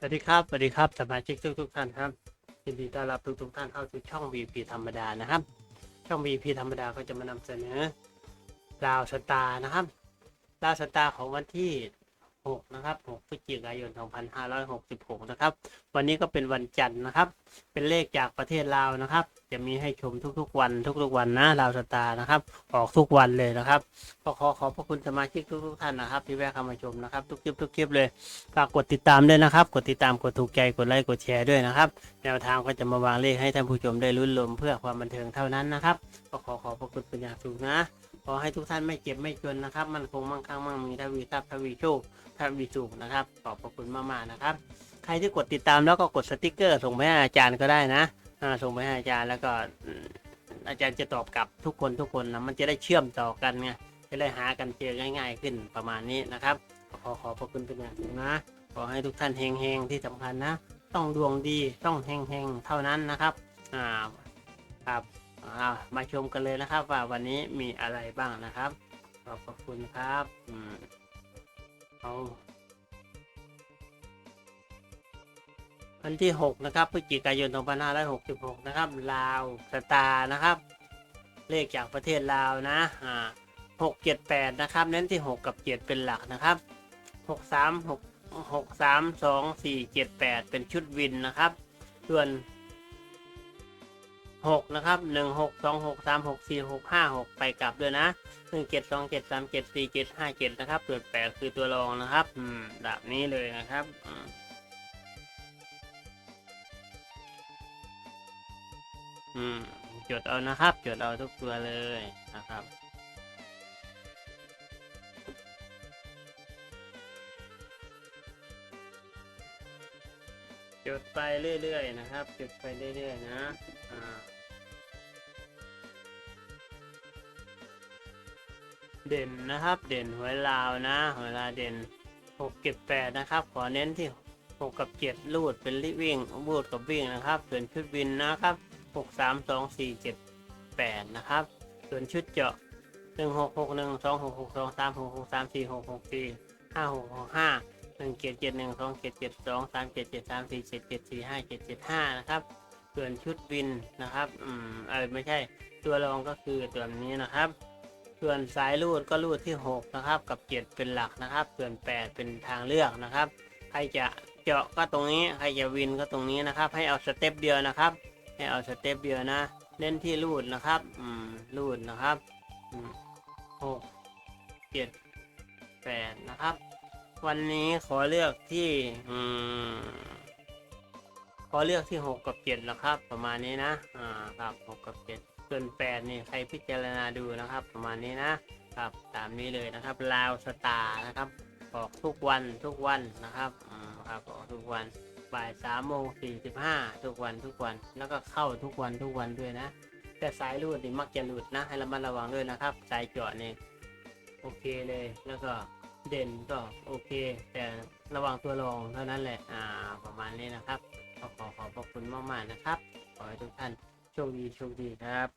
สวัสดีครับ สวัสดีครับสมาชิกทุกทุกๆท่านครับยินดีต้อนรับทุกทุกๆท่านเข้าสู่ช่อง VP ธรรมดานะครับ ช่อง VP ธรรมดาก็จะมานำเสนอราวสตาร์นะครับราวสตาร์ของวันที่ 6นะครับ6พฤศจิกายน 2566 นะครับ วันนี้ก็เป็นวันจันทร์นะครับ เป็นเลขจากประเทศลาวนะครับ จะมีให้ชมทุกๆ วันทุกๆวันนะราวสตาร์นะครับ ออกทุกวันเลยนะครับก็ขอขอบพระคุณสมาชิกทุกๆท่านนะครับ ที่แวะเข้ามาชมนะครับ ทุกคลิปทุกคลิปเลยฝากกดติดตามด้วยนะครับ กดติดตามกดถูกใจกดไลค์กดแชร์ด้วยนะครับ แนวทางก็จะมาวางเลขให้ท่านผู้ชมได้ลุ้นลมเพื่อความบันเทิงเท่านั้นนะครับก็ขอขอบพระคุณเป็นอย่างสูงนะ ขอให้ทุกท่านไม่เจ็บไม่จนนะครับ มันคงมั่งคั่งมั่งมีทวีทรัพย์ทวีโชคทวีสุขนะครับ ขอบพระคุณมากๆนะครับ ใครที่กดติดตามแล้วก็กดสติกเกอร์ ส่งไปให้อาจารย์ก็ได้นะอ่าส่งไปให้อาจารย์แล้วก็อาจารย์จะตอบกลับทุกคนทุกคนนะมันจะได้เชื่อมต่อกันไงจะได้หากันเจอง่าย ๆ ขึ้นประมาณนี้นะครับ ขอขอบพระคุณเป็นอย่างสูงนะขอให้ทุกท่านเฮงๆที่สำคัญนะ ต้องดวงดีต้องเฮงๆเท่านั้นนะครับอ่าครับ อ่ามาชมกันเลยนะครับ ว่าวันนี้มีอะไรบ้างนะครับขอบพระคุณครับอืมเอาวันที่ 6 นะครับพฤศจิกายน 2566 นะครับ ลาวสตาร์นะครับ เลขจากประเทศลาวนะอ่า6 7 8 นะครับ เน้นที่ 6 กับ 7 เป็นหลักนะครับ 6 3 6หกสามสองสี่เจ็ดแปดเป็นชุดวินนะครับ ส่วน หกนะครับหนึ่งหกสองหกสามหกสี่หกห้าหกไปกลับด้วยนะหนึ่งเจ็ดสองเจ็ดสามเจ็ดสี่เจ็ดห้าเจ็ดนะครับส่วนแปดคือตัวรองนะครับอืมแบบนี้เลยนะครับอืมจดเอานะครับ จดเอาทุกตัวเลยนะครับ จุดไปเรื่อยๆนะครับ จุดไปเรื่อยๆนะอ่าเด่นนะครับ เด่นหวลาวนะหวลาเด่นหกเก็บแปดนะครับ ขอเน้นที่หกกับเจ็ดลูดเป็นลิวิ่งบูดกับวิ่งนะครับส่วนชุดวินนะครับหกสามสองสี่เจ็ดแปดนะครับ ส่วนชุดเจาะหนึ่งหกหกหนึ่งสองหกหกสองสามหกหกสามสี่หกหกสี่ห้าหกหกห้า หนึ่งเจ็ดเจ็ดหนึ่งสองเจ็ดเจ็ดสองสามเจ็ดเจ็ดสามสี่เจ็ดเจ็ดสี่ห้าเจ็ดเจ็ดห้านะครับ ส่วนชุดวินนะครับ อืมเออไม่ใช่ ตัวรองก็คือตัวนี้นะครับ ส่วนสายรูดก็รูดที่หกนะครับ กับเจ็ดเป็นหลักนะครับ ส่วนแปดเป็นทางเลือกนะครับ ใครจะเจาะก็ตรงนี้ ใครจะวินก็ตรงนี้นะครับ ให้เอาสเต็ปเดียวนะครับ ให้เอาสเต็ปเดียวนะเน้นที่รูดนะครับ อืม รูดนะครับหกเจ็ดแปดนะครับ วันนี้ขอเลือกที่อืมขอเลือกที่หกกับเจ็ดแล้วครับ ประมาณนี้นะ อ่า ครับหกกับเจ็ดส่วนแปดนี่ใครพิจารณาดูนะครับ ประมาณนี้นะครับตามนี้เลยนะครับลาวสตาร์นะครับ ออกทุกวันทุกวันนะครับอืมครับออกทุกวันบ่ายสามโมงสี่สิบห้าทุกวันทุกวัน แล้วก็เข้าทุกวันทุกวันด้วยนะ แต่สายรูดนี่มักจะหลุดนะ ให้ระมัดระวังด้วยนะครับ สายเจาะนี่โอเคเลยแล้วก็ เด่นก็โอเค แต่ระวังตัวรองเท่านั้นแหละ อ่า ประมาณนี้นะครับขอขอขอบพระคุณมากๆนะครับ ขอให้ทุกท่านโชคดีโชคดีครับ